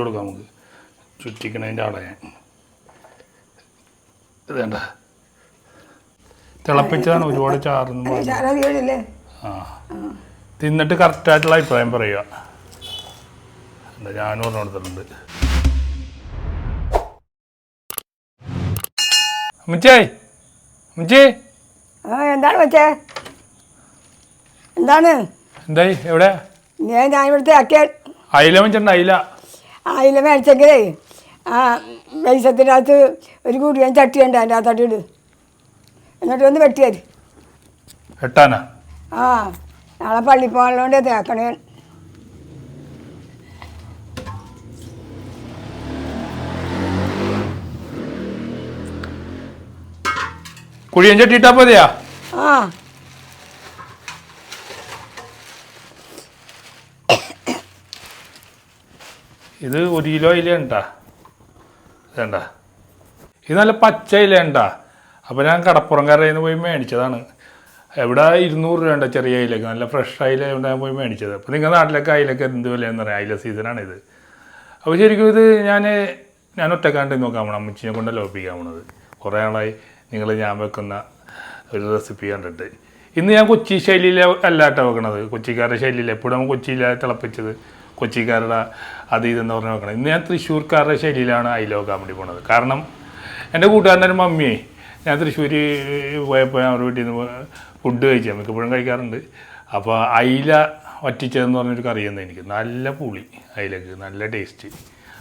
കൊടുക്കാം നമുക്ക്. ചുറ്റിക്കണതിന്റെ ആളെ ഇതേണ്ട തിളപ്പിച്ചതാണ് ഒരുപാട് ചാറുന്നു ആ. തിന്നിട്ട് കറക്റ്റായിട്ടുള്ള അഭിപ്രായം പറയുക. എന്താ ഞാനും പറഞ്ഞു കൊടുത്തിട്ടുണ്ട് അമ്മച്ചേ അമ്മച്ചേ. ആ എന്താണ് മച്ചേ? എന്താണ്? എന്തായി? എവിടെ? ഞാൻ ഞാൻ ഇവിടുത്തെ അയില വെച്ചിട്ടുണ്ട് അയില. ആയില മേടിച്ചെങ്കിലേ ആ വെളിച്ചത്തിന്റെ അകത്ത് ഒരു കുടിയൻ ചട്ടിയുണ്ട് അതിന്റെ ആ ഇട്. എന്നിട്ട് ഒന്ന് വെട്ടിയാൽ. വെട്ടാനാ? ആ നാളെ പള്ളി പോകാനുള്ളതുകൊണ്ട് തേക്കണേ. കുഴിയൻ ചട്ടിയിട്ടാ പോയാ ആ. ഇത് ഒരു കിലോ ഇല ഉണ്ടാ. വേണ്ട ഇത് നല്ല പച്ച ഇല ഉണ്ടാ. അപ്പോൾ ഞാൻ കടപ്പുറം കരയിൽ നിന്ന് പോയി മേടിച്ചതാണ്. എവിടെ ഇരുന്നൂറ് രൂപ ചെറിയ അയിലേക്ക്. നല്ല ഫ്രഷ് അയില ഞാൻ പോയി മേടിച്ചത്. അപ്പോൾ നിങ്ങളുടെ നാട്ടിലൊക്കെ അയിലൊക്കെ എന്ത് വിലയെന്ന് പറയാം അയില സീസണാണ് ഇത്. അപ്പോൾ ശരിക്കും ഇത് ഞാൻ ഞാൻ ഒറ്റക്കാണ്ട് നോക്കാൻ പോകണം അമ്മച്ചിനെ കൊണ്ട് ലോപ്പിക്കാൻ പോണത്. കുറേ നാളായി നിങ്ങൾ ഞാൻ വെക്കുന്ന ഒരു റെസിപ്പി കണ്ടിട്ട്. ഇന്ന് ഞാൻ കൊച്ചി ശൈലിയിലെ അല്ല കേട്ടോ വെക്കണത്. കൊച്ചിക്കാരുടെ ശൈലിയിൽ എപ്പോഴും കൊച്ചിയിലെ തിളപ്പിച്ചത്? കൊച്ചിക്കാരുടെ അത് ഇതെന്ന് പറഞ്ഞ് നോക്കണം ഇന്ന് ഞാൻ തൃശ്ശൂർക്കാരുടെ ശൈലിയിലാണ് അയില വെക്കാൻ വേണ്ടി പോണത്. കാരണം എന്റെ കൂട്ടുകാരന്റെ ഒരു മമ്മിയെ ഞാൻ തൃശ്ശൂർ പോയപ്പോൾ ഞാൻ അവരുടെ വീട്ടിൽ നിന്ന് ഫുഡ് കഴിച്ചു മിക്കപ്പോഴും കഴിക്കാറുണ്ട്. അപ്പോൾ അയില വറ്റിച്ചതെന്ന് പറഞ്ഞൊരു കറിയെന്ന് എനിക്ക്. നല്ല പുളി അയിലക്ക് നല്ല ടേസ്റ്റ്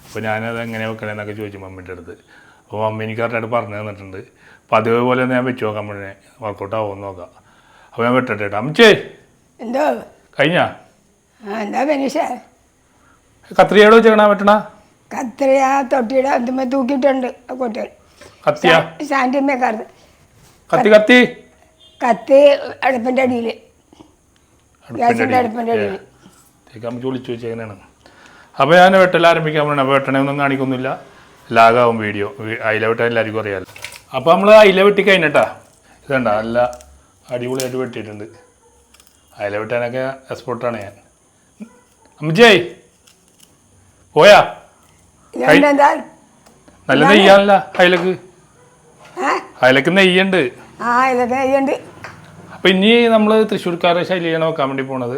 അപ്പോൾ ഞാനത് എങ്ങനെ വെക്കണമെന്നൊക്കെ ചോദിച്ചു മമ്മീന്റെ അടുത്ത്. അപ്പോൾ മമ്മി എനിക്ക് കറക്റ്റായിട്ട് പറഞ്ഞു തന്നിട്ടുണ്ട്. അപ്പോൾ അതേപോലെ ഞാൻ വെച്ച് നോക്കാം മുന്നേ വർക്കൗട്ട് ആവുമെന്ന് നോക്കാം. അപ്പോൾ ഞാൻ വെട്ടട്ടെ അമ്മച്ചേ! എന്തോ? കഴിഞ്ഞാ? എന്താ കത്രിയോട് വെച്ചേക്കണ പറ്റണ? കത്രിയ തൊട്ടിയുടെ അന്തിമ തൂക്കിയിട്ടുണ്ട്. ആ കത്തിയ? കത്തിയാ കറുത് കത്തി കത്തി. കത്തി അടുപ്പിന്റെ അടിയിൽ. ഗ്യാസിന്റെ അടുപ്പിന്റെ അടിയിൽ. വിളിച്ചു വെച്ചേക്കണാണ് അപ്പോൾ ഞാൻ വെട്ടൽ ആരംഭിക്കാൻ അപ്പോൾ വെട്ടണേ ഒന്നും കാണിക്കൊന്നുമില്ല ലാഗാവും വീഡിയോ. അയില വെട്ടാൻ എല്ലാവർക്കും അറിയാമല്ലോ അപ്പോൾ നമ്മൾ അയില വെട്ടി കഴിഞ്ഞിട്ടാ. ഇതണ്ട നല്ല അടിപൊളിയായിട്ട് വെട്ടിയിട്ടുണ്ട്. അയില വെട്ടാനൊക്കെ എക്സ്പോർട്ടാണ് ഞാൻ. അമ്മച്ചേ പോയാ? നല്ല നെയ്യാണല്ല അയലക്ക്. അയലക്ക് നെയ്യുണ്ട്. ആ അപ്പോൾ ഇനി നമ്മൾ തൃശ്ശൂർക്കാരെ ശൈലിയാണ് നോക്കാൻ വേണ്ടി പോണത്.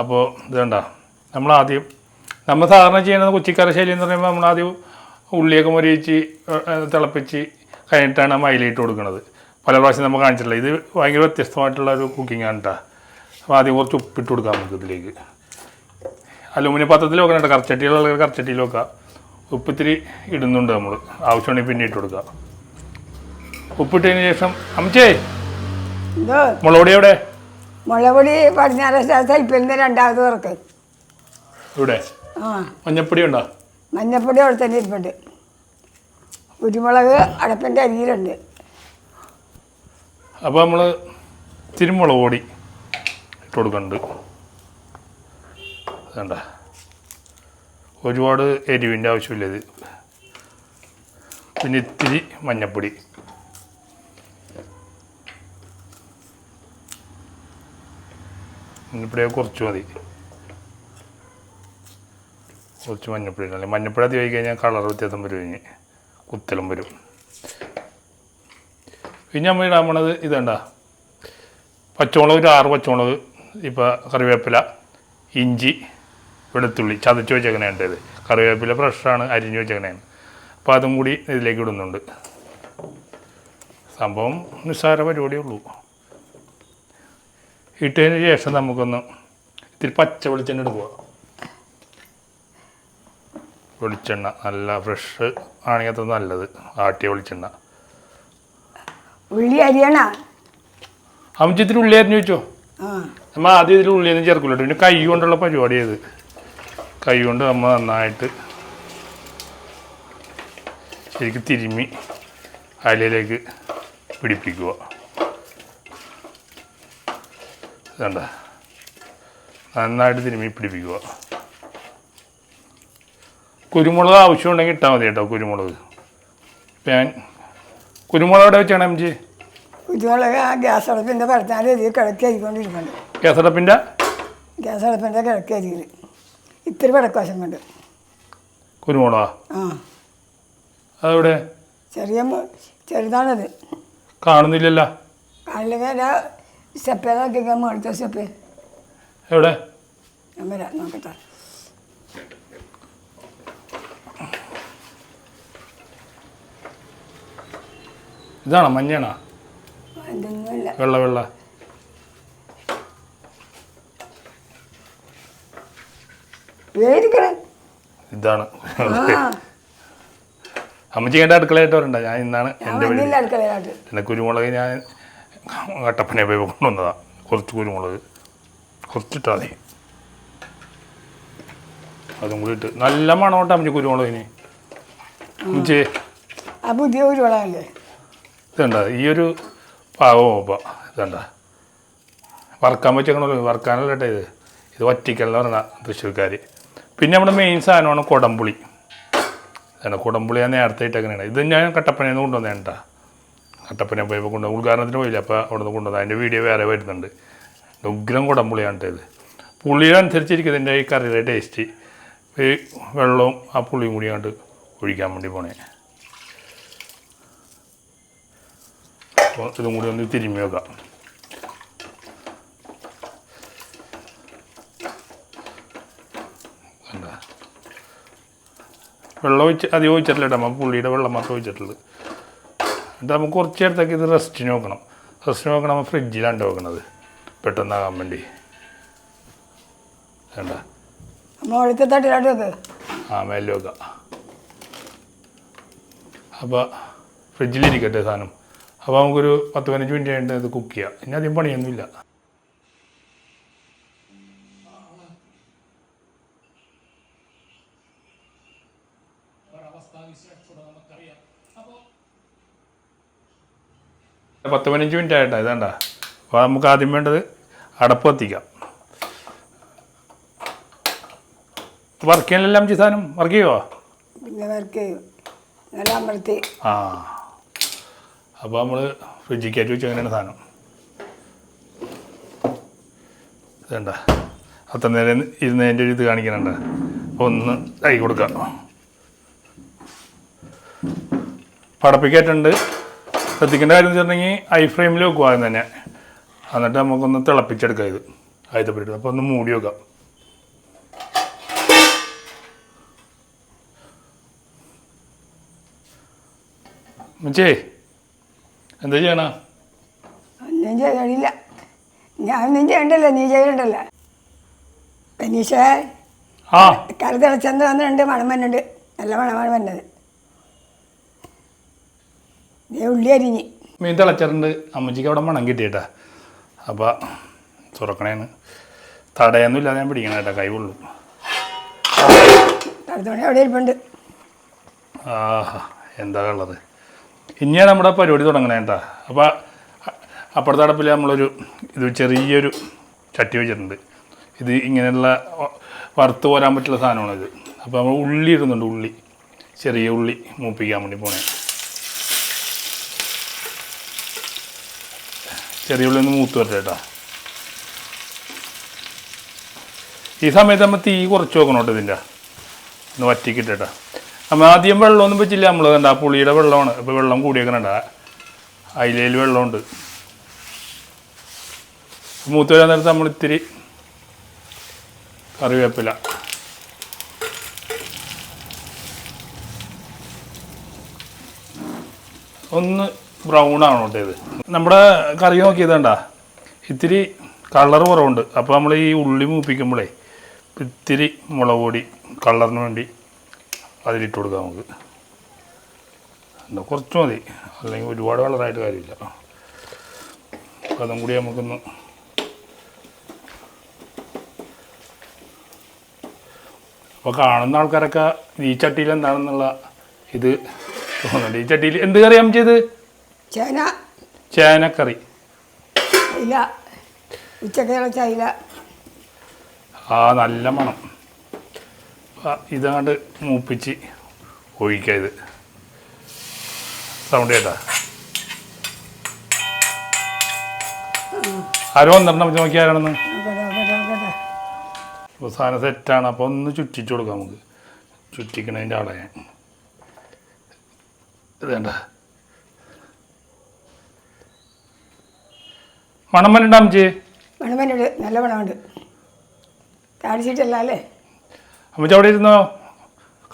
അപ്പോൾ ഇത് കണ്ട നമ്മൾ ആദ്യം നമ്മൾ സാധാരണ ചെയ്യുന്നത് കൊച്ചിക്കാരെ ശൈലി എന്ന് പറയുമ്പോൾ നമ്മൾ ആദ്യം ഉള്ളിയൊക്കെ മൊരിയിച്ച് തിളപ്പിച്ച് കഴിഞ്ഞിട്ടാണ് മയിലിട്ട് കൊടുക്കുന്നത് പല പ്രാവശ്യം നമ്മൾ കാണിച്ചിട്ടുള്ളത് ഇത് ഭയങ്കര വ്യത്യസ്തമായിട്ടുള്ള ഒരു കുക്കിംഗ് ആണ് കേട്ടോ അപ്പോൾ ആദ്യം കുറച്ച് ഉപ്പിട്ട് കൊടുക്കാം നമുക്ക് ഇതിലേക്ക്. അലുമിനിയം പാത്രത്തിൽ വെക്കണം കേട്ടോ കറച്ചട്ടിയിലുള്ള കറച്ചട്ടിയിൽ വെക്കുക. ഉപ്പിത്തിരി ഇടുന്നുണ്ട് നമ്മൾ ആവശ്യമാണെങ്കിൽ പിന്നെ ഇട്ട് കൊടുക്കുക. ഉപ്പിട്ടതിന് ശേഷം അമ്മച്ചേ മുളപൊടി എവിടെ? മുളവടി പടിഞ്ഞാറ് രണ്ടാമത് തുറക്ക് ഇവിടെ? മഞ്ഞപ്പൊടി ഉണ്ടോ? മഞ്ഞപ്പൊടി അവിടെ തന്നെ ഇരിപ്പുണ്ട്. കുരുമുളക് അടപ്പിന്റെ അരിയിലുണ്ട്. അപ്പോൾ നമ്മൾ തിരുമുളക് മുളക് പൊടി ഇട്ട് കൊടുക്കുന്നുണ്ട്. വേണ്ട ഒരുപാട് എരിവിന്റെ ആവശ്യമില്ല ഇത്. പിന്നെ ഇത്തിരി മഞ്ഞപ്പൊടി. മഞ്ഞപ്പൊടി കുറച്ച് മതി. കുറച്ച് മഞ്ഞപ്പൊടി. അല്ലെങ്കിൽ മഞ്ഞപ്പൊടി അധികം ആയി കഴിഞ്ഞാൽ കളർ വ്യത്യാസം വരും ഇനി. കുത്തലും വരും. പിന്നെ നമ്മൾ ഇടാൻ പോണത് ഇതണ്ട. പച്ചമുളക് ഒരു ആറ് പച്ചമുളക് ഇപ്പോൾ കറിവേപ്പില ഇഞ്ചി വെളുത്തുള്ളി ചതച്ച് വെച്ചേക്കണേണ്ട ഇത്. കറിവേപ്പില ഫ്രഷാണ് അരിഞ്ഞ് വെച്ചേക്കണേണ്. അപ്പോൾ അതും കൂടി ഇതിലേക്ക് ഇടുന്നുണ്ട്. സംഭവം നിസ്സാര പരിപാടിയേ ഉള്ളൂ ഇട്ടതിന് ശേഷം നമുക്കൊന്ന് ഇത്തിരി പച്ച വെളിച്ചെണ്ണ എടുക്കുക വെളിച്ചെണ്ണ നല്ല ഫ്രഷ് ആണെങ്കിൽ അത് നല്ലത് ആട്ടിയ വെളിച്ചെണ്ണ. ഉള്ളി അരിയണ? അമ്മച്ചിത്തിരി ഉള്ളി അരിഞ്ഞു വെച്ചോ. നമ്മൾ ആദ്യം ഇതിൽ ഉള്ളിയൊന്നും ചേർക്കില്ല കേട്ടോ പിന്നെ കൈ കൊണ്ടുള്ള പരിപാടി ഇത്. കൈ കൊണ്ട് നമ്മൾ നന്നായിട്ട് ശരിക്കും തിരുമ്മി അലയിലേക്ക് പിടിപ്പിക്കുക. വേണ്ട നന്നായിട്ട് തിരുമ്മി പിടിപ്പിക്കുക. കുരുമുളക് ആവശ്യമുണ്ടെങ്കിൽ ഇട്ടാൽ മതി കേട്ടോ കുരുമുളക്. ഇപ്പം ഞാൻ കുരുമുളക് എവിടെ വെച്ചാണ് എം ജി? കുരുമുളക് ആ ഗ്യാസ് അടുപ്പിന്റെ പരത്താൻ കിഴക്കി അരിക്കൊണ്ടിരിക്കുന്നുണ്ട് അടപ്പിന്റെ? ഗ്യാസ് അടുപ്പിന്റെ കിഴക്കേ അരിയിൽ ഇത്തിരി വടക്കാശം കൊണ്ട്. കുരുമുളകാ ആ. അതെവിടെ? ചെറിയ മു- ചെറുതാണത്. കാണുന്നില്ലല്ലോ. കാലിൽ വേല സ്റ്റെപ്പേ നോക്കിക്കാൻ സ്റ്റെപ്പ്. എവിടെ? ഞാൻ വരാം നോക്കട്ടെ. ഇതാണോ മഞ്ഞാണോ എന്തൊന്നുമില്ല വെള്ള വെള്ള. ഇതാണ്. അമ്മച്ചി എന്റെ അടുക്കളയായിട്ട് വരണ്ട ഞാൻ ഇന്നാണ് എന്റെ അടുക്കളയിലാട്ട് പിന്നെ കുരുമുളക് ഞാൻ കട്ടപ്പനെ പോയി കൊണ്ടുവന്നതാ. കുറച്ച് കുരുമുളക്. കുറച്ചിട്ടാ മതി. അതും കൂടി ഇട്ട്. നല്ല മണം കേട്ടോ അമ്മച്ചി കുരുമുളകിന്. അമ്മച്ചി. ആ പുതിയ ഉരുവളല്ലേ ഇതുണ്ട? ഈ ഒരു പാവം ഇപ്പം ഇതുണ്ട? വറക്കാൻ പറ്റിയ വറക്കാനല്ല കേട്ടോ ഇത്. ഇത് ഒറ്റയ്ക്കല്ലെന്ന് പറഞ്ഞ തൃശ്ശൂർക്കാർ പിന്നെ നമ്മുടെ മെയിൻ സാധനമാണ് കുടംപുളി. അതാണ് കുടംപുളി ഞാൻ നേരത്തെ ഇട്ടേക്കണേ ഇത് ഞാൻ കട്ടപ്പനയിൽ നിന്ന് കൊണ്ടുവന്നേണ്ട കട്ടപ്പന പോയപ്പോൾ കൊണ്ടുവന്ന ഉദ്ഘാടനത്തിന് പോയില്ല. അപ്പോൾ അവിടെ നിന്ന് കൊണ്ടുവന്നത് അതിന്റെ വീഡിയോ വേറെ വരുന്നുണ്ട്. ഉഗ്രം കുടംപുളിയാണ് ഇത് പുളിയനുസരിച്ചിരിക്കും ഇതിന്റെ ഈ കറിയുടെ ടേസ്റ്റ് ഈ വെള്ളവും ആ പുളിയും കൂടി കണ്ട് ഒഴിക്കാൻ വേണ്ടി പോണേ. ഇതും കൂടി ഒന്ന് തിരുമ്മി വെക്കാം. വെള്ളം ഒഴിച്ച് അധികം ഒഴിച്ചിട്ടില്ല കേട്ടോ നമ്മൾ പുള്ളിയുടെ വെള്ളം മാത്രം ഒഴിച്ചിട്ടുള്ളത് എന്നിട്ട് നമുക്ക് കുറച്ച് നേരത്തേക്ക് ഇത് റെസ്റ്റ് നോക്കണം റെസ്റ്റ് നോക്കണം നമ്മൾ ഫ്രിഡ്ജിലാണ് വെക്കണത്. പെട്ടെന്നാകാൻ വേണ്ടി. വേണ്ട. ആ മേലെ വെക്കാം. അപ്പോൾ ഫ്രിഡ്ജിലിരിക്കട്ടെ സാധനം. അപ്പോൾ നമുക്കൊരു പത്ത് പതിനഞ്ച് മിനിറ്റ് കഴിഞ്ഞിട്ട് ഇത് കുക്ക് ചെയ്യാം. ഇനി അധികം പണിയൊന്നുമില്ല. പത്ത് പതിനഞ്ച് മിനിറ്റ് ആയിട്ടാ ഇതാണ്ട. അപ്പോൾ നമുക്ക് ആദ്യം വേണ്ടത് അടപ്പ് കത്തിക്കാം. വർക്ക് ചെയ്യാനെല്ലാം ചെയ്യ സാധനം? വർക്ക് ചെയ്യുമോ പിന്നെ വർക്ക് നല്ല അമർത്തി. ആ. അപ്പോൾ നമ്മൾ ഫ്രിഡ്ജിൽ കയറ്റി വെച്ച് അങ്ങനെയാണ് സാധനം. വേണ്ട അത്ര നേരം ഇരുന്നതിന്റെ ഒരു ഇത് കാണിക്കുന്നുണ്ട്. ഒന്ന് കൈ കൊടുക്കാം. പടപ്പിക്കേറ്റുണ്ട്. ശ്രദ്ധിക്കേണ്ട കാര്യം എന്ന് വെച്ചിട്ടുണ്ടെങ്കിൽ ഐ ഫ്രെയിമിൽ വെക്കുക ആദ്യം തന്നെ. എന്നിട്ട് നമുക്കൊന്ന് തിളപ്പിച്ചെടുക്കാം ഇത്. ആയുധപ്പെട്ടിട്ട് അപ്പോൾ ഒന്ന് മൂടി വെക്കാം. മച്ചേ എന്താ ചെയ്യണ? ഒന്നും ചെയ്യണില്ല. ഞാനൊന്നും ചെയ്യണ്ടല്ലോ. നീ ചെയ്യണ്ടല്ലോ. പനീഷ ആ. കറി തിളച്ചെന്ന് വന്നിട്ടുണ്ട്. മണം നല്ല മണമാണ് വന്നത്. നീ ഉള്ളി അരിഞ്ഞ്. മീൻ തിളച്ചിട്ടുണ്ട്. അമ്മച്ചിക്ക് അവിടെ മണം കിട്ടിയിട്ടാ. അപ്പോൾ തുറക്കണേന്ന്. തടയൊന്നും ഇല്ലാതെ ഞാൻ പിടിക്കണം കേട്ടാ കൈ കൊള്ളും. ആഹ് അവിടെ ഇരിപ്പുണ്ട്. ആഹാ എന്താ ഉള്ളത്? ഇനിയാണ് നമ്മുടെ പരിപാടി തുടങ്ങണേ കേട്ടാ. അപ്പോൾ അപ്പുറത്തെ അടപ്പിൽ നമ്മളൊരു ഇത് ചെറിയൊരു ചട്ടി വെച്ചിട്ടുണ്ട്. ഇത് ഇങ്ങനെയുള്ള വറുത്തു വറുത്ത് പോരാൻ പറ്റുള്ള സാധനമാണ് ഇത് അപ്പോൾ നമ്മൾ ഉള്ളി ഇടുന്നുണ്ട് ഉള്ളി. ചെറിയ ഉള്ളി മൂപ്പിക്കാൻ വേണ്ടി പോണേ. ചെറിയ ഉള്ളി ഒന്ന് മൂത്ത് വരട്ടെ കേട്ടോ ഈ സമയത്ത് നമ്മൾ തീ കുറച്ച് വെക്കണം കേട്ടോ ഇതിന്റെ? ഒന്ന് വറ്റിക്കിട്ടേട്ടാ നമ്മൾ ആദ്യം വെള്ളമൊന്നും വെച്ചില്ല നമ്മൾ കണ്ടാ പുളിയുടെ വെള്ളമാണ്. ഇപ്പോൾ വെള്ളം കൂടിയേക്കണണ്ട അയിലയിൽ വെള്ളമുണ്ട്. മൂത്ത് വരാൻ നേരത്ത് നമ്മൾ ഇത്തിരി കറിവേപ്പില. ഒന്ന് ബ്രൗൺ ആണ് ഇത് നമ്മുടെ കറി നോക്കിയതണ്ട ഇത്തിരി കളർ കുറവുണ്ട്. അപ്പോൾ നമ്മൾ ഈ ഉള്ളി മൂപ്പിക്കുമ്പോഴേ ഇത്തിരി മുളക് പൊടി കളറിന് വേണ്ടി അതിലിട്ട് കൊടുക്കാം നമുക്ക്. എന്താ കുറച്ച് മതി. അല്ലെങ്കിൽ ഒരുപാട് കളറായിട്ട് കാര്യമില്ല. അപ്പോൾ അതും കൂടി നമുക്കൊന്ന് അപ്പോൾ കാണുന്ന ആൾക്കാരൊക്കെ ഈ ചട്ടിയിൽ എന്താണെന്നുള്ള ഇത് തോന്നുന്നുണ്ട്. ഈ ചട്ടിയിൽ എന്ത് കറിയാം ചെയ്ത് ചേന. ചേനക്കറി. ഇല്ല ഉച്ചക്കുള്ള ചൈല ആ നല്ല മണം. ഇതാണ്ട് മൂപ്പിച്ച് ഒഴിക്കുക ഇത് സൗണ്ട് കേട്ടാ? ആരോ വന്നിട്ടുണ്ട്. നമുക്ക് നോക്കി ആരാണെന്ന്? അപ്പോൾ സെറ്റാണ്. അപ്പോൾ ഒന്ന് ചുറ്റിച്ചു കൊടുക്കാം നമുക്ക്. ചുറ്റിക്കണതിന്റെ ആളെ ഞാൻ ഇത് വേണ്ട മണം വരണ്ട അമ്മച്ചി മണമനുണ്ട് നല്ല മണമുണ്ട്. താടിച്ചിട്ടല്ല അല്ലേ? അമ്മച്ചി അവിടെ ഇരുന്നോ?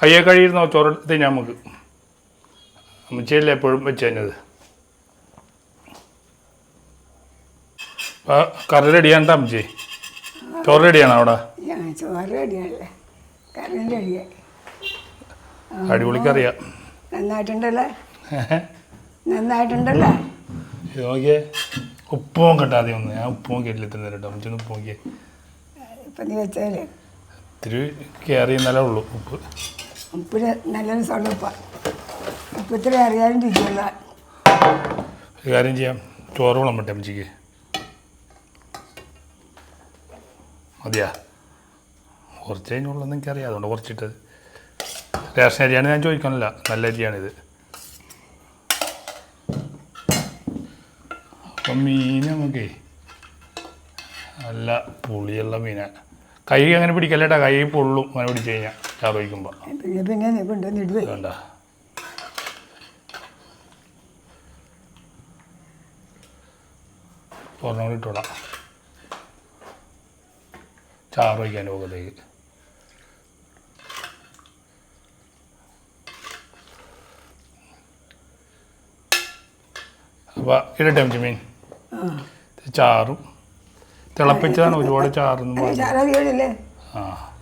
കയ്യെ കഴിയിരുന്നോ ചോറെടുത്ത് തിന്നാൻ നമുക്ക്. അമ്മച്ചിയല്ലേ എപ്പോഴും വെച്ച് തന്നത് കറി റെഡിയാണ് അമ്മച്ചി? ചോറ് റെഡിയാണോ അവിടെ? ഞാൻ ചോറ് റെഡിയാണല്ലേ. കറിയും റെഡിയായി. അടിപൊളി കറിയാ. നന്നായിട്ടുണ്ടല്ലേ? നന്നായിട്ടുണ്ടല്ലേ? നോക്കിയേ. ഉപ്പും കിട്ടാതെ ഒന്ന് ഞാൻ ഉപ്പും കേട്ടില്ല തന്നെ കേട്ടോ. അമ്മച്ചി ഒന്ന് ഉപ്പ് നോക്കിയേ. ഇപ്പം നീ വെച്ചാൽ ഇത്തിരി ഉള്ളൂ ഉപ്പ്. ഉപ്പിന് നല്ലൊരു സ്വളുപ്പ ഉപ്പ്. ഇത്ര അറിയാനും രുചിയുള്ള ഒരു കാര്യം ചെയ്യാം. ചോറ് വിളം പറ്റേ അമ്മച്ചിക്ക്. മതിയാ. കുറച്ച് കഴിഞ്ഞുള്ളതെന്ന് എനിക്കറിയാം. അതുകൊണ്ട് കുറച്ചിട്ടത്. റേഷൻ അരിയാണ് ഞാൻ ചോദിക്കാനില്ല. നല്ല അരിയാണിത്. മീൻ നമുക്കേ നല്ല പുളിയുള്ള മീനാണ് കൈ അങ്ങനെ പിടിക്കല്ലേട്ടാ കൈ പൊള്ളും അങ്ങനെ പിടിച്ചു കഴിഞ്ഞാൽ ചാറ് വയ്ക്കുമ്പോൾ വേണ്ട ഇട്ടോളാം ചാറ് വയ്ക്കാൻ പോകത്തേക്ക് അപ്പോൾ മീൻ. ചാറും. തിളപ്പിച്ചതാണ് ഒരുപാട് ചാറൊന്നും. ചാറധികമല്ലേ ആ.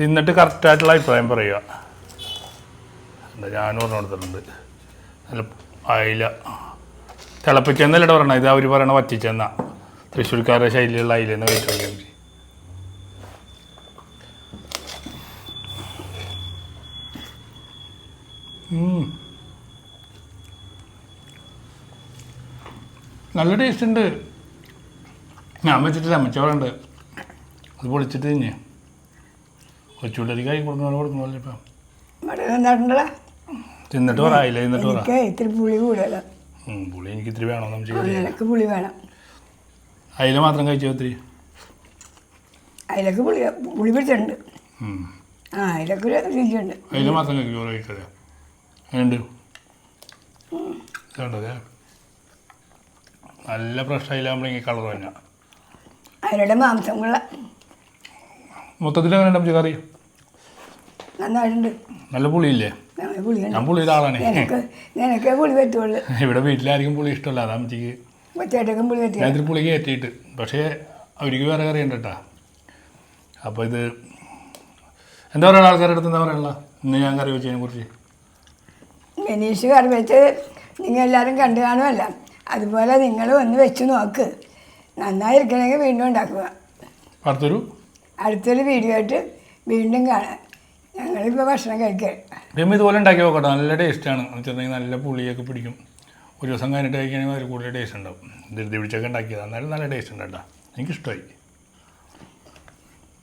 തിന്നിട്ട് കറക്റ്റായിട്ടുള്ള അഭിപ്രായം പറയുക. ഞാൻ ഞാനും പറഞ്ഞു കൊടുത്തിട്ടുണ്ട്. നല്ല അയില. തിളപ്പിച്ചെന്നല്ല പറയണത് ഇത് അവർ പറയണ വറ്റിച്ചെന്ന. തൃശ്ശൂർക്കാരുടെ ശൈലിയുള്ള അയിലെന്ന് കഴിച്ചോളൂ എനിക്ക് നല്ല ടേസ്റ്റ് ഉണ്ട്. ഞാൻ വെച്ചിട്ടില്ല അമ്മച്ചോറുണ്ട് അത് പൊളിച്ചിട്ട് തന്നെ. കൊച്ചുപിള്ളേർക്ക് കൈ കൊടുക്കുന്ന കൊടുക്കുന്ന പോലെ ഇപ്പം? തിന്നിട്ട് പറയില്ല തിന്നിട്ട് പറ ഇത്തിരി പുളി കൂടല പുളി എനിക്ക് ഇത്തിരി വേണം നമുക്ക് പുളി വേണം. അയില മാത്രം കഴിച്ചോ ഇത്തിരി അയിലൊക്കെ പുളി പുളി പിടിച്ചിട്ടുണ്ട്. ആ അതിലൊക്കെ ഒരു രുചിയുണ്ട്. അയില മാത്രം കഴിക്കും ചോറ് കഴിക്കാതെ അതുണ്ട് ഇതുണ്ടല്ലേ നല്ല ഫ്രഷ് കളർ തന്നെ. അവരുടെ മാംസമുള്ള മൊത്തത്തിൽ അങ്ങനെ നമുക്ക് കറി? നന്നായിട്ടുണ്ട്. നല്ല പുളിയില്ലേ? ഞാൻ പുളിയുടെ ആളാണ്. നിനക്ക് പുളി പറ്റുള്ളൂ. ഇവിടെ വീട്ടിലായിരിക്കും പുളി ഇഷ്ടമല്ല. അതാ അമ്മച്ചിക്ക്. പുളി ഇത്തിരി പുളി കയറ്റിയിട്ട്. പക്ഷേ അവർക്ക് വേറെ കറി ഉണ്ട് കേട്ടാ. അപ്പോൾ ഇത് എന്താ പറയുക ആൾക്കാരുടെ അടുത്ത് എന്താ പറയാനുള്ള? ഇന്ന് ഞാൻ കറി വെച്ചതിനെ കുറിച്ച്. ബനീഷ് കറി വെച്ച് നിങ്ങൾ എല്ലാവരും കണ്ടു കാണുമല്ല. അതുപോലെ നിങ്ങൾ ഒന്ന് വെച്ച് നോക്ക്. നന്നായിരിക്കണമെങ്കിൽ വീണ്ടും ഉണ്ടാക്കുക. അടുത്തൊരു? അടുത്തൊരു വീഡിയോ ആയിട്ട് വീണ്ടും കാണാം. ഞങ്ങളിപ്പോൾ ഭക്ഷണം കഴിക്കുക പിന്നെ ഇതുപോലെ ഉണ്ടാക്കി നോക്കട്ടെ. നല്ല ടേസ്റ്റാണ് വെച്ചിട്ടുണ്ടെങ്കിൽ നല്ല പുളിയൊക്കെ പിടിക്കും. ഒരു ദിവസം കഴിഞ്ഞിട്ട് കഴിക്കുകയാണെങ്കിൽ അതിൽ കൂടുതൽ ടേസ്റ്റ് ഉണ്ടാവും. ധൃതി പിടിച്ചൊക്കെ ഉണ്ടാക്കിയത്. എന്നാലും നല്ല ടേസ്റ്റ് ഉണ്ട് കേട്ടോ. എനിക്കിഷ്ടമായി.